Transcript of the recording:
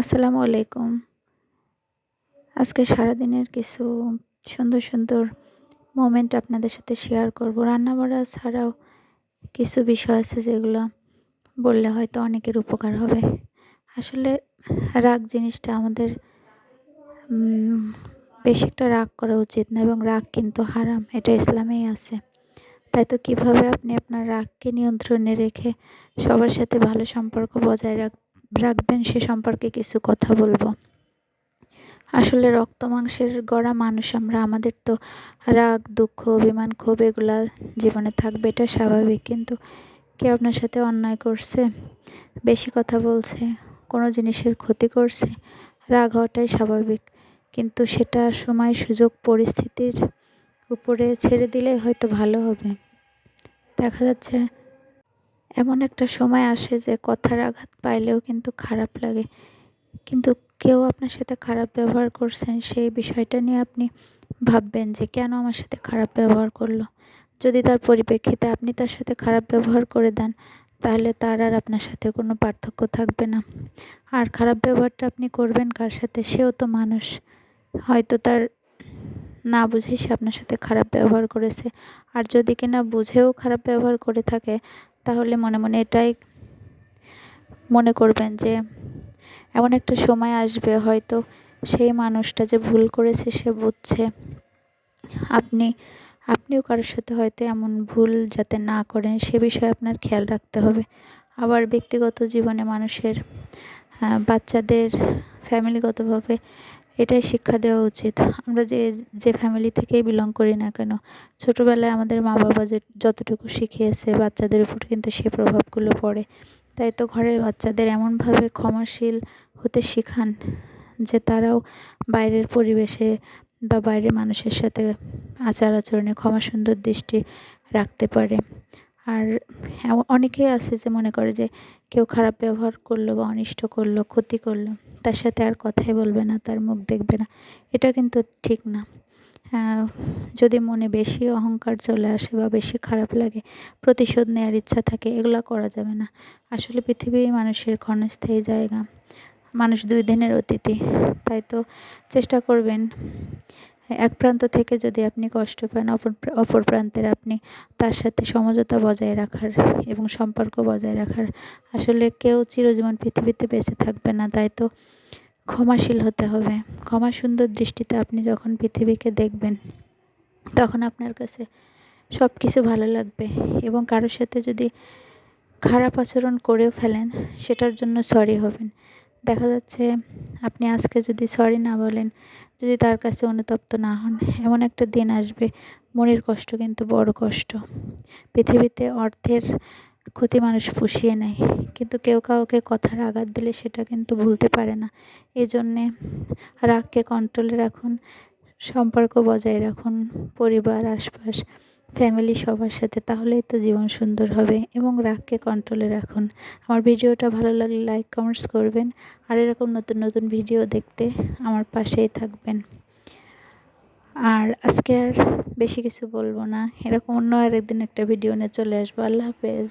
আসসালামু আলাইকুম। আজকে সারাদিনের কিছু সুন্দর সুন্দর মোমেন্ট আপনাদের সাথে শেয়ার করব। রান্না বাড়া ছাড়াও কিছু বিষয় আছে যেগুলো বললে হয়তো অনেকের উপকার হবে। আসলে রাগ জিনিসটা আমাদের বেশি একটা রাগ করা উচিত না এবং রাগ কিন্তু হারাম, এটা ইসলামেই আছে। তাই তো কীভাবে আপনি আপনার রাগকে নিয়ন্ত্রণে রেখে সবার সাথে ভালো সম্পর্ক বজায় রাখ রাখবেন, সে সম্পর্কে কিছু কথা বলব। আসলে রক্ত মাংসের গড়া মানুষ আমরা, আমাদের তো রাগ, দুঃখ, অভিমান ক্ষোভ, এগুলা জীবনে থাকবে, এটা স্বাভাবিক। কিন্তু কে আপনার সাথে অন্যায় করছে, বেশি কথা বলছে, কোনো জিনিসের ক্ষতি করছে, রাগ হওয়াটাই স্বাভাবিক। কিন্তু সেটা সময়, সুযোগ, পরিস্থিতির উপরে ছেড়ে দিলে হয়তো ভালো হবে। দেখা যাচ্ছে এমন একটা সময় আসে যে কথার আঘাত পাইলেও কিন্তু খারাপ লাগে। কিন্তু কেউ আপনার সাথে খারাপ ব্যবহার করছেন, সেই বিষয়টা নিয়ে আপনি ভাববেন যে কেন আমার সাথে খারাপ ব্যবহার করল? যদি তার পরিপ্রেক্ষিতে আপনি তার সাথে খারাপ ব্যবহার করে দেন, তাহলে তার আর আপনার সাথে কোনো পার্থক্য থাকবে না। আর খারাপ ব্যবহারটা আপনি করবেন কার সাথে? সেও তো মানুষ। হয়তো তার না বুঝেই সে আপনার সাথে খারাপ ব্যবহার করেছে। আর যদি কিনা বুঝেও খারাপ ব্যবহার করে থাকে তাহলে মনে মনে এটাই মনে করবেন যে এমন একটা সময় আসবে হয়তো সেই মানুষটা যে ভুল করেছে সে বুঝছে। আপনি, আপনিও কারোর সাথে হয়তো এমন ভুল যাতে না করেন সে বিষয়ে আপনার খেয়াল রাখতে হবে। আবার ব্যক্তিগত জীবনে মানুষের বাচ্চাদের ফ্যামিলিগতভাবে এটাই শিক্ষা দেওয়া উচিত। আমরা যে যে ফ্যামিলি থেকেই বিলং করি না কেন, ছোটোবেলায় আমাদের মা বাবা যে, যতটুকু শিখিয়েছে বাচ্চাদের উপর কিন্তু সে প্রভাবগুলো পড়ে। তাই তো ঘরের বাচ্চাদের এমনভাবে ক্ষমাশীল হতে শেখান যে তারাও বাইরের পরিবেশে বা বাইরের মানুষের সাথে আচার আচরণে ক্ষমা সুন্দর দৃষ্টি রাখতে পারে। আর অনেকেই আছে যে মনে করে যে কেউ খারাপ ব্যবহার করল বা অনিষ্ট করল, ক্ষতি করল, তার সাথে আর কথাই বলবে না, তার মুখ দেখবে না। এটা কিন্তু ঠিক না। যদি মনে বেশি অহংকার চলে আসে বা বেশি খারাপ লাগে, প্রতিশোধ নেওয়ার ইচ্ছা থাকে, এগুলো করা যাবে না। আসলে পৃথিবী মানুষের ক্ষণস্থায়ী জায়গা। মানুষ দুই দিনের অতিথি তাই তো চেষ্টা করবেন এক প্রান্ত থেকে যদি আপনি কষ্ট পান, অপর অপর প্রান্তের আপনি তার সাথে সমঝোতা বজায় রাখার এবং সম্পর্ক বজায় রাখার, আসলে কেউ চিরজীবন পৃথিবীতে বেঁচে থাকবে না, তাই তো ক্ষমাশীল হতে হবে। ক্ষমা সুন্দর দৃষ্টিতে আপনি যখন পৃথিবীকে দেখবেন, তখন আপনার কাছে সব কিছু ভালো লাগবে এবং কারোর সাথে যদি খারাপ আচরণ করেও ফেলেন, সেটার জন্য সরি হবেন। দেখা যাচ্ছে আপনি আজকে যদি সরি না বলেন, যদি তার কাছে অনুতপ্ত না হন, এমন একটা দিন আসবে, মনের কষ্ট কিন্তু বড় কষ্ট। পৃথিবীতে অর্থের ক্ষতি মানুষ পুষিয়ে নেয়, কিন্তু কেউ কাউকে কথার আঘাত দিলে সেটা কিন্তু ভুলতে পারে না। এই জন্যে রাগকে কন্ট্রোলে রাখুন, সম্পর্ক বজায় রাখুন, পরিবার, আশপাশ ফ্যামিলি সবার সাথে, তাহলেই তো জীবন সুন্দর হবে। এবং রাগকে কন্ট্রোলে রাখুন। আমার ভিডিওটা ভালো লাগলে লাইক কমেন্টস করবেন। আর এরকম নতুন নতুন ভিডিও দেখতে আমার পাশেই থাকবেন। আর আজকে আর বেশি কিছু বলব না। এরকম অন্য আরেকদিন একটা ভিডিও নিয়ে চলে আসব। আল্লাহ হাফেজ।